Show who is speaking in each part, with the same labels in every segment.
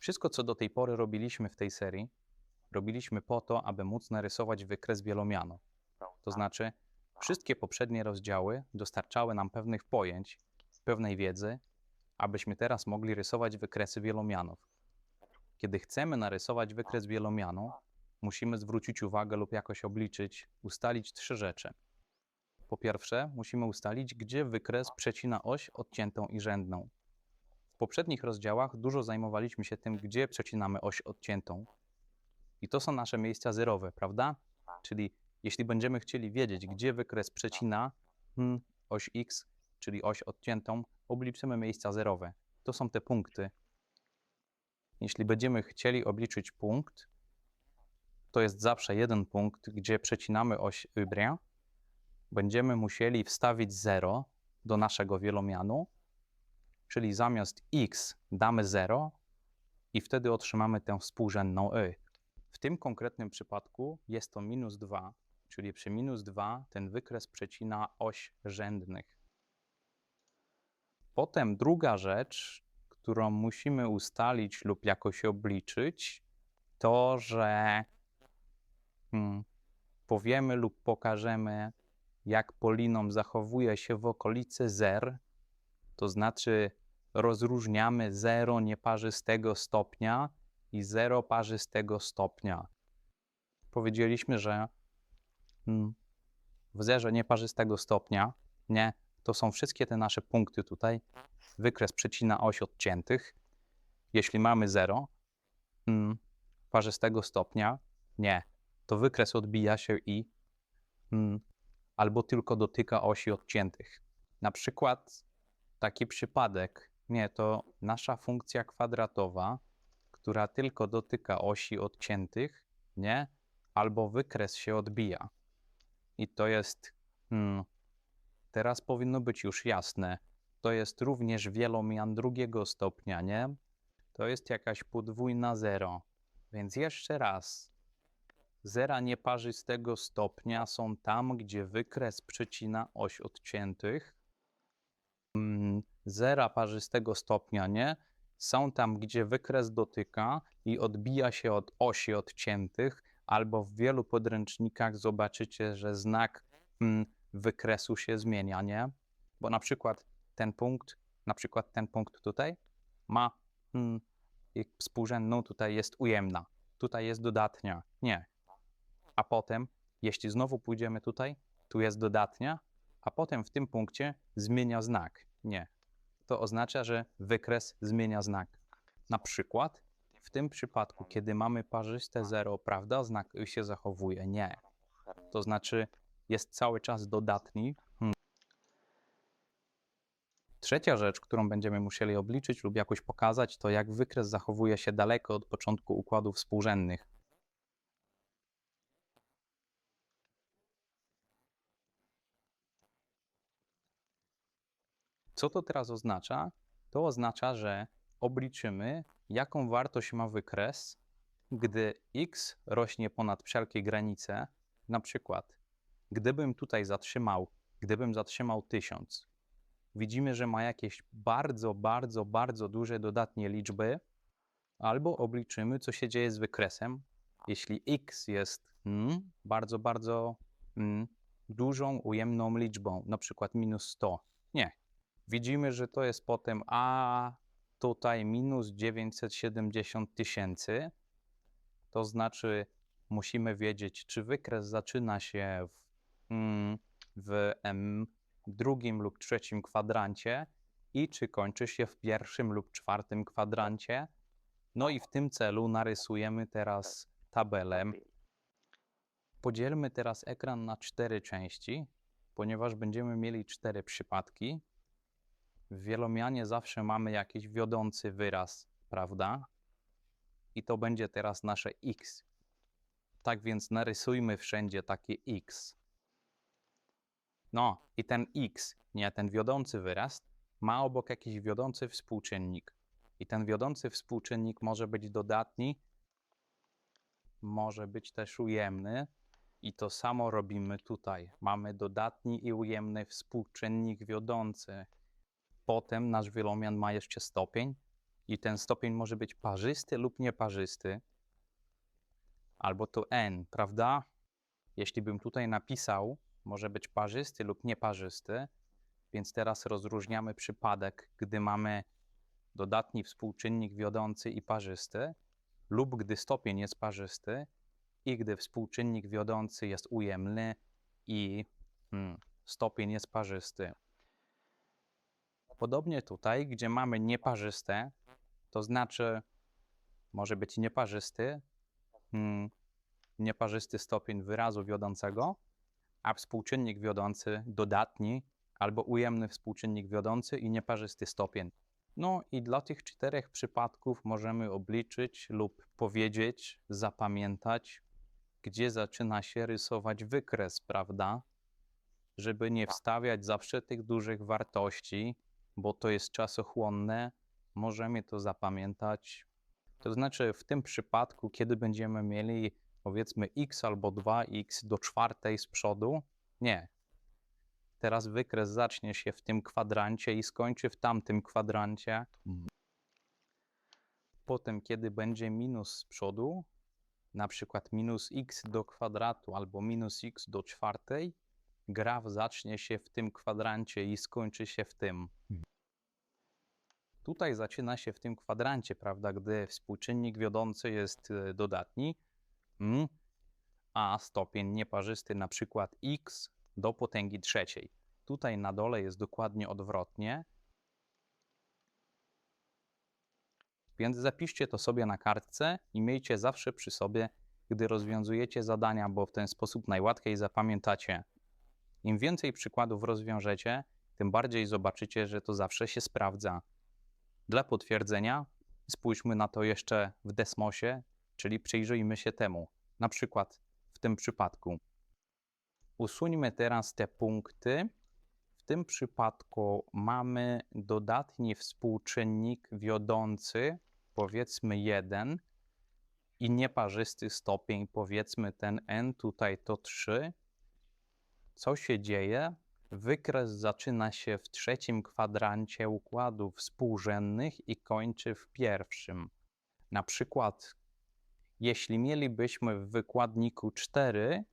Speaker 1: Wszystko, co do tej pory robiliśmy w tej serii, robiliśmy po to, aby móc narysować wykres wielomianu. To znaczy, wszystkie poprzednie rozdziały dostarczały nam pewnych pojęć, pewnej wiedzy, abyśmy teraz mogli rysować wykresy wielomianów. Kiedy chcemy narysować wykres wielomianu, musimy zwrócić uwagę lub jakoś obliczyć, ustalić trzy rzeczy. Po pierwsze, musimy ustalić, gdzie wykres przecina oś odciętą i rzędną. Poprzednich rozdziałach dużo zajmowaliśmy się tym, gdzie przecinamy oś odciętą. I to są nasze miejsca zerowe, prawda? Czyli jeśli będziemy chcieli wiedzieć, gdzie wykres przecina hmm, oś x, czyli oś odciętą, obliczymy miejsca zerowe. To są te punkty. Jeśli będziemy chcieli obliczyć punkt, to jest zawsze jeden punkt, gdzie przecinamy oś y, będziemy musieli wstawić 0 do naszego wielomianu, czyli zamiast x damy 0 i wtedy otrzymamy tę współrzędną y. W tym konkretnym przypadku jest to minus 2, czyli przy minus 2 ten wykres przecina oś rzędnych. Potem druga rzecz, którą musimy ustalić lub jakoś obliczyć, to, że hmm, powiemy lub pokażemy, jak polinom zachowuje się w okolicy zer, to znaczy rozróżniamy zero nieparzystego stopnia i zero parzystego stopnia. Powiedzieliśmy, że hmm, w zerze nieparzystego stopnia, nie, to są wszystkie te nasze punkty tutaj. Wykres przecina oś odciętych. Jeśli mamy 0 hmm, parzystego stopnia, nie, to wykres odbija się i hmm, albo tylko dotyka osi odciętych. Na przykład taki przypadek, nie, to nasza funkcja kwadratowa, która tylko dotyka osi odciętych, nie, albo wykres się odbija. I to jest hmm, Teraz powinno być już jasne. To jest również wielomian drugiego stopnia, nie? To jest jakaś podwójna zero. Więc jeszcze raz. Zera nieparzystego stopnia są tam, gdzie wykres przecina oś odciętych. Mm, zera parzystego stopnia, nie? Są tam, gdzie wykres dotyka i odbija się od osi odciętych, albo w wielu podręcznikach zobaczycie, że znak mm, wykresu się zmienia, nie? Bo na przykład ten punkt, na przykład ten punkt tutaj ma hmm, współrzędną, tutaj jest ujemna, tutaj jest dodatnia. Nie. A potem, jeśli znowu pójdziemy tutaj, tu jest dodatnia, a potem w tym punkcie zmienia znak. Nie. To oznacza, że wykres zmienia znak. Na przykład w tym przypadku, kiedy mamy parzyste zero, prawda, znak y się zachowuje. Nie. To znaczy jest cały czas dodatni. Hmm. Trzecia rzecz, którą będziemy musieli obliczyć lub jakoś pokazać, to jak wykres zachowuje się daleko od początku układów współrzędnych. Co to teraz oznacza? To oznacza, że obliczymy, jaką wartość ma wykres, gdy x rośnie ponad wszelkie granice, na przykład Gdybym tutaj zatrzymał, gdybym zatrzymał 1000, widzimy, że ma jakieś bardzo, bardzo, bardzo duże dodatnie liczby, albo obliczymy, co się dzieje z wykresem, jeśli x jest mm, bardzo, bardzo mm, dużą, ujemną liczbą, na przykład minus 100. Nie. Widzimy, że to jest potem a tutaj minus 970 tysięcy. To znaczy, musimy wiedzieć, czy wykres zaczyna się w Mm, w drugim lub trzecim kwadrancie i czy kończy się w pierwszym lub czwartym kwadrancie. No i w tym celu narysujemy teraz tabelę. Podzielmy teraz ekran na cztery części, ponieważ będziemy mieli cztery przypadki. W wielomianie zawsze mamy jakiś wiodący wyraz, prawda? I to będzie teraz nasze x. Tak więc narysujmy wszędzie takie x. No i ten x, nie ten wiodący wyraz, ma obok jakiś wiodący współczynnik. I ten wiodący współczynnik może być dodatni, może być też ujemny. I to samo robimy tutaj. Mamy dodatni i ujemny współczynnik wiodący. Potem nasz wielomian ma jeszcze stopień I ten stopień może być parzysty lub nieparzysty. Albo to n, prawda? Jeśli bym tutaj napisał, może być parzysty lub nieparzysty, więc teraz rozróżniamy przypadek, gdy mamy dodatni współczynnik wiodący i parzysty, lub gdy stopień jest parzysty i gdy współczynnik wiodący jest ujemny i hmm, stopień jest parzysty. Podobnie tutaj, gdzie mamy nieparzyste, to znaczy może być nieparzysty, hmm, nieparzysty stopień wyrazu wiodącego, a współczynnik wiodący dodatni albo ujemny współczynnik wiodący i nieparzysty stopień. No i dla tych czterech przypadków możemy obliczyć lub powiedzieć, zapamiętać, gdzie zaczyna się rysować wykres, prawda? Żeby nie wstawiać zawsze tych dużych wartości, bo to jest czasochłonne, możemy to zapamiętać. To znaczy, w tym przypadku, kiedy będziemy mieli powiedzmy x albo 2x do czwartej z przodu, nie. Teraz wykres zacznie się w tym kwadrancie i skończy w tamtym kwadrancie. Potem, kiedy będzie minus z przodu, na przykład minus x do kwadratu albo minus x do czwartej, graf zacznie się w tym kwadrancie i skończy się w tym. Tutaj zaczyna się w tym kwadrancie, prawda, gdy współczynnik wiodący jest e, dodatni, a stopień nieparzysty na przykład x do potęgi trzeciej. Tutaj na dole jest dokładnie odwrotnie. Więc zapiszcie to sobie na kartce i miejcie zawsze przy sobie, gdy rozwiązujecie zadania, bo w ten sposób najłatwiej zapamiętacie. Im więcej przykładów rozwiążecie, tym bardziej zobaczycie, że to zawsze się sprawdza. Dla potwierdzenia spójrzmy na to jeszcze w Desmosie, czyli przyjrzyjmy się temu. Na przykład w tym przypadku. Usuńmy teraz te punkty. W tym przypadku mamy dodatni współczynnik wiodący, powiedzmy 1, i nieparzysty stopień, powiedzmy ten n, tutaj to 3. Co się dzieje? Wykres zaczyna się w trzecim kwadrancie układów współrzędnych i kończy w pierwszym. Na przykład, jeśli mielibyśmy w wykładniku 4,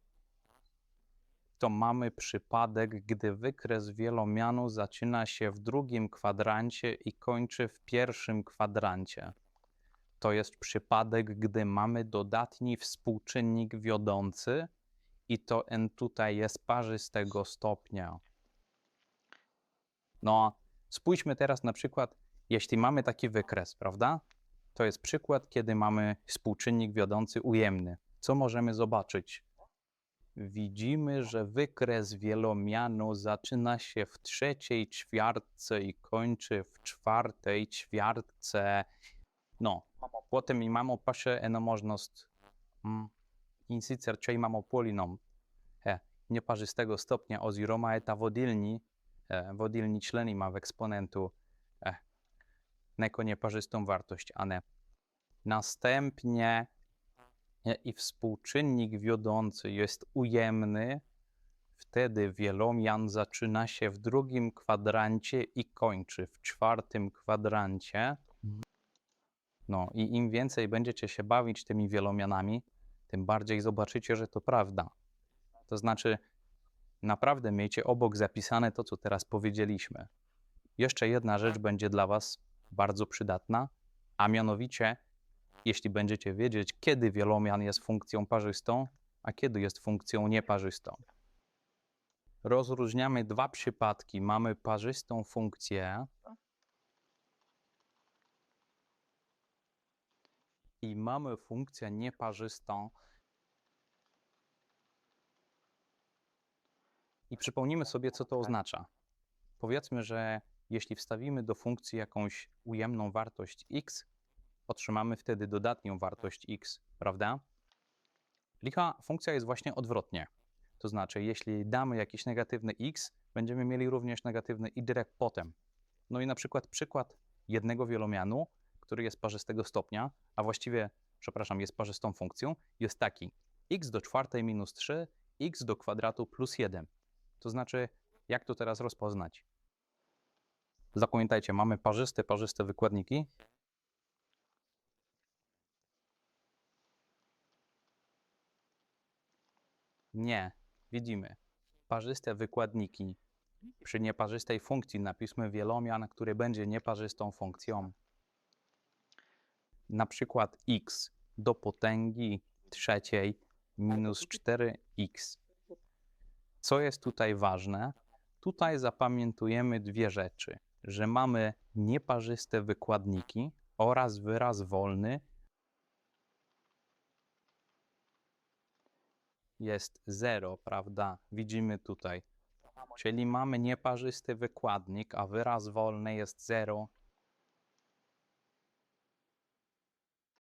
Speaker 1: to mamy przypadek, gdy wykres wielomianu zaczyna się w drugim kwadrancie i kończy w pierwszym kwadrancie. To jest przypadek, gdy mamy dodatni współczynnik wiodący i to n tutaj jest parzystego stopnia. No, spójrzmy teraz na przykład, jeśli mamy taki wykres, prawda? To jest przykład, kiedy mamy współczynnik wiodący ujemny. Co możemy zobaczyć? Widzimy, że wykres wielomianu zaczyna się w trzeciej ćwiartce i kończy w czwartej ćwiartce. No, potem imamo paše enomojnost mm, in sicer, če imamo polinom e, nieparzystego stopnia oziroma eta wodilni, e, wodilni členy ma w eksponentu e, neko nieparzystą wartość, a ne. Następnie e, i współczynnik wiodący jest ujemny, wtedy wielomian zaczyna się w drugim kwadrancie i kończy w czwartym kwadrancie. No i im więcej będziecie się bawić tymi wielomianami, tym bardziej zobaczycie, że to prawda. To znaczy, naprawdę miejcie obok zapisane to, co teraz powiedzieliśmy. Jeszcze jedna rzecz będzie dla Was bardzo przydatna, a mianowicie, jeśli będziecie wiedzieć, kiedy wielomian jest funkcją parzystą, a kiedy jest funkcją nieparzystą. Rozróżniamy dwa przypadki. Mamy parzystą funkcję i mamy funkcję nieparzystą. I przypomnimy sobie, co to oznacza. Powiedzmy, że jeśli wstawimy do funkcji jakąś ujemną wartość x, otrzymamy wtedy dodatnią wartość x, prawda? Licha funkcja jest właśnie odwrotnie. To znaczy, jeśli damy jakiś negatywny x, będziemy mieli również negatywny y potem. No i na przykład przykład jednego wielomianu, który jest parzystego stopnia, a właściwie, przepraszam, jest parzystą funkcją, jest taki x do czwartej minus 3, x do kwadratu plus 1. To znaczy, jak to teraz rozpoznać? Zapamiętajcie, mamy parzyste, parzyste wykładniki. Nie, widzimy. Parzyste wykładniki przy nieparzystej funkcji napiszmy wielomian, który będzie nieparzystą funkcją. Na przykład x do potęgi trzeciej minus 4x co jest tutaj ważne? Tutaj zapamiętujemy dwie rzeczy, że mamy nieparzyste wykładniki oraz wyraz wolny jest 0, prawda? Widzimy tutaj. Czyli mamy nieparzysty wykładnik, a wyraz wolny jest 0